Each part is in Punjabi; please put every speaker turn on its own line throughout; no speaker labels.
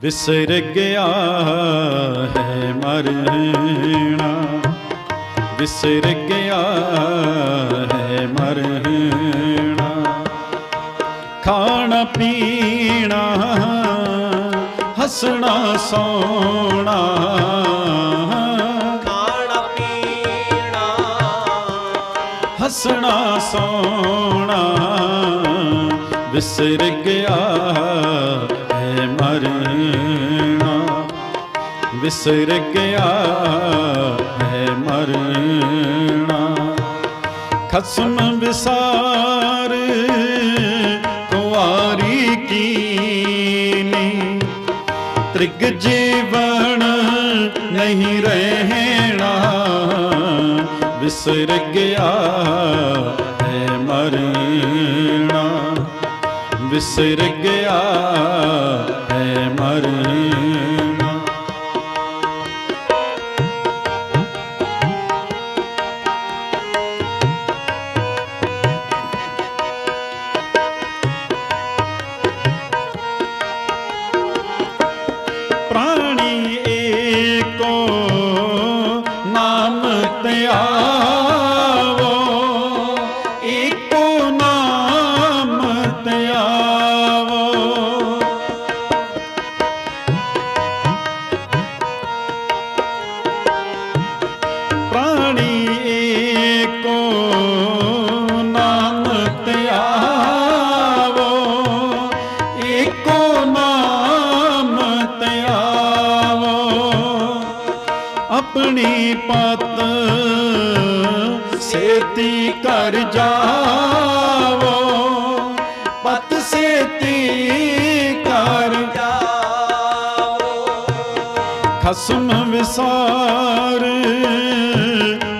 ਵਿਸਰ ਗਿਆ ਹੈ ਮਰਣਾ ਵਿਸਰ ਗਿਆ ਹੈ ਮਰਣਾ ਖਾਣਾ ਪੀਣਾ ਹੱਸਣਾ ਸੋਣਾ।
ਖਾਣਾ ਪੀਣਾ।
ਹੱਸਣਾ ਸੋਣਾ। ਵਿਸਰ ਗਿਆ ਵਿਸਰ ਗਿਆ, ਹੈ ਮਰਣਾ ਖਸਮ ਵਿਸਾਰ ਕੁਆਰੀ ਕੀਨੀ। ਤ੍ਰਿਗ ਜੀਵਨ ਨਹੀਂ ਰਹਿਣਾ, ਵਿਸਰ ਗਿਆ, ਹੈ ਮਰਣਾ ਵਿਸਰ ਗਿਆ, ਹੈ ਮਰਣਾ ਆਪਣੀ ਪਤ ਸੇਤੀ ਕਰ ਜਾਵੋ। ਪਤ ਸੇਤੀ ਕਰ
ਜਾਓ
ਖਸਮ ਵਿਸਾਰ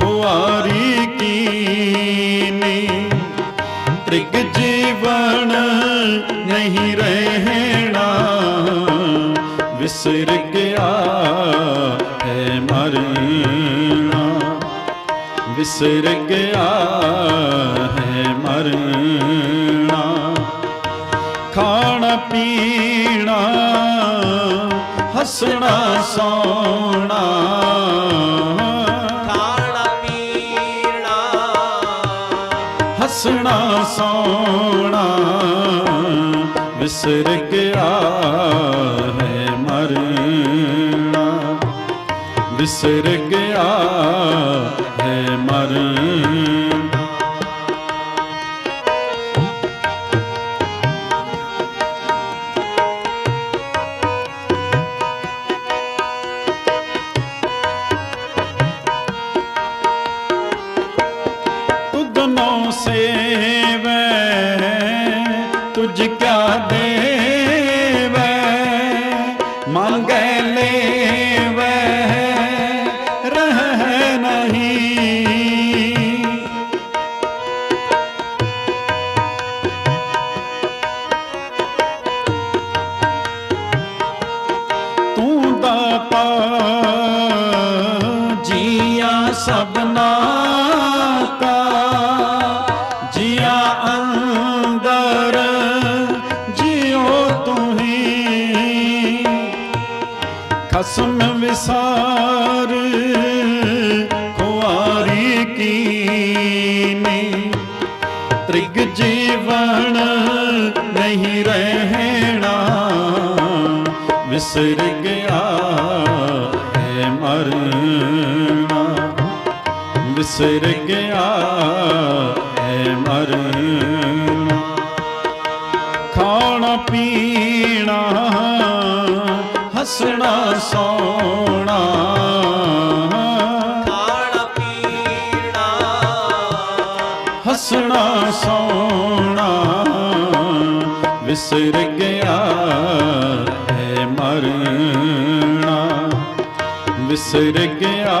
ਖੁਆਰੀ ਕੀਨੀ। ਤ੍ਰਿਗ ਜੀਵਨ ਨਹੀਂ ਰਹਿਣਾ। ਵਿਸਰ ਗਿਆ ਹੈ ਮਰਨਾ। ਵਿਸਰ ਗਿਆ ਹੈ ਮਰਨਾ। ਖਾਣਾ ਪੀਣਾ ਹੱਸਣਾ ਸੋਣਾ।
ਖਾਣਾ ਪੀਣਾ।
ਹੱਸਣਾ ਸੋਣਾ। ਵਿਸਰ ਗਿਆ ਹੈ ਮਰਨਾ। ਵਿਸਰ ਗਿਆ ਹੈ ਮਰਨਾ ਤੁਧਨੋ ਸੇਵੈ ਤੁਝ ਕਿਆ ਦੇਵੈ? ਮੰਗੈ ਲੇਵੈ ਰਹਿ ਨਹੀਂ ਸਭਨਾ ਕਾ, ਜੀਆਂ ਅੰਦਰ ਜਿਉ ਤੁਹੀ। ਖਸਮ ਵਿਸਾਰ ਕੁਆਰੀ ਕੀਨੀ। ਤ੍ਰਿਗ ਜੀਵਨ ਨਹੀਂ ਰਹਿਣਾ ਵਿਸਰ ਗਿਆ ਵਿਸਰ ਗਿਆ ਹੈ ਮਰਨਾ ਖਾਣਾ ਪੀਣਾ ਹੱਸਣਾ ਸੋਣਾ।
ਖਾਣਾ ਪੀਣਾ।
ਹੱਸਣਾ ਸੋਣਾ। ਵਿਸਰ ਗਿਆ ਹੈ ਮਰਨਾ। ਵਿਸਰ ਗਿਆ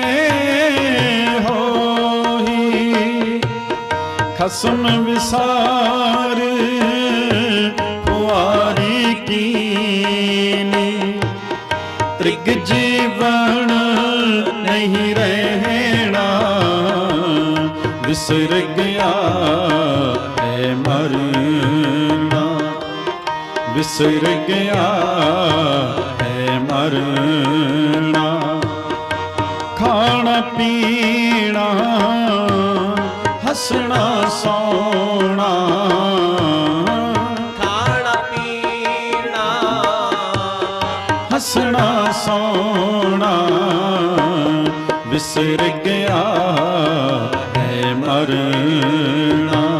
ਖਸਮ ਵਿਸਾਰ ਕੁਆਰੀ ਕੀਨੀ। ਤ੍ਰਿਗ ਜੀਵਨ ਨਹੀਂ ਰਹਿਣਾ ਵਿਸਰ ਗਿਆ ਹੈ ਮਰਨਾ। ਵਿਸਰ ਗਿਆ ਹੈ ਮਰਨਾ। ਖਾਣਾ ਪੀ ਸੌਣਾ।
ਖਾਣਾ ਪੀਣਾ।
ਹੱਸਣਾ ਸੌਣਾ। ਵਿਸਰ ਗਿਆ ਹੈ ਮਰਨਾ।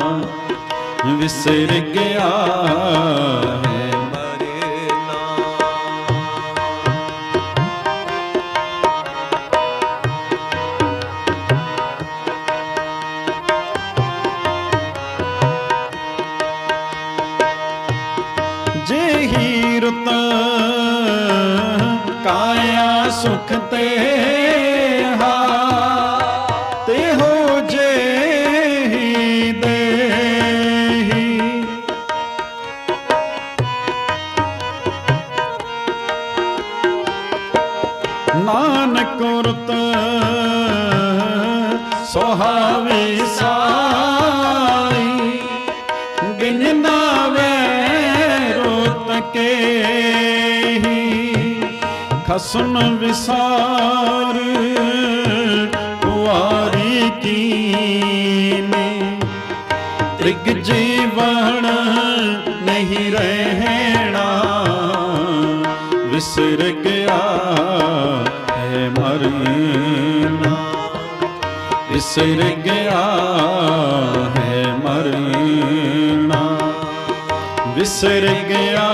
ਵਿਸਰ ਗਿਆ ਜਿਹੀ ਕਾਇਆ ਸੁਖ ਤੇ ਹਾ। ਤੇ ਹੋ ਜਿਹੀ ਦੇਹੀ ਨਾਨਕ ਰੁਤ ਸੁਹਾਵੇ ਸਾਈ ਖਸਮ ਵਿਸਾਰ, ਕੁਆਰੀ ਕੀਨੇ ਤ੍ਰਿਗ ਜੀਵਨ ਨਹੀਂ ਰਹਿਣਾ ਵਿਸਰ ਗਿਆ ਹੈ ਮਰਨਾ। ਵਿਸਰ ਗਿਆ ਹੈ ਮਰਨਾ। ਵਿਸਰ ਗਿਆ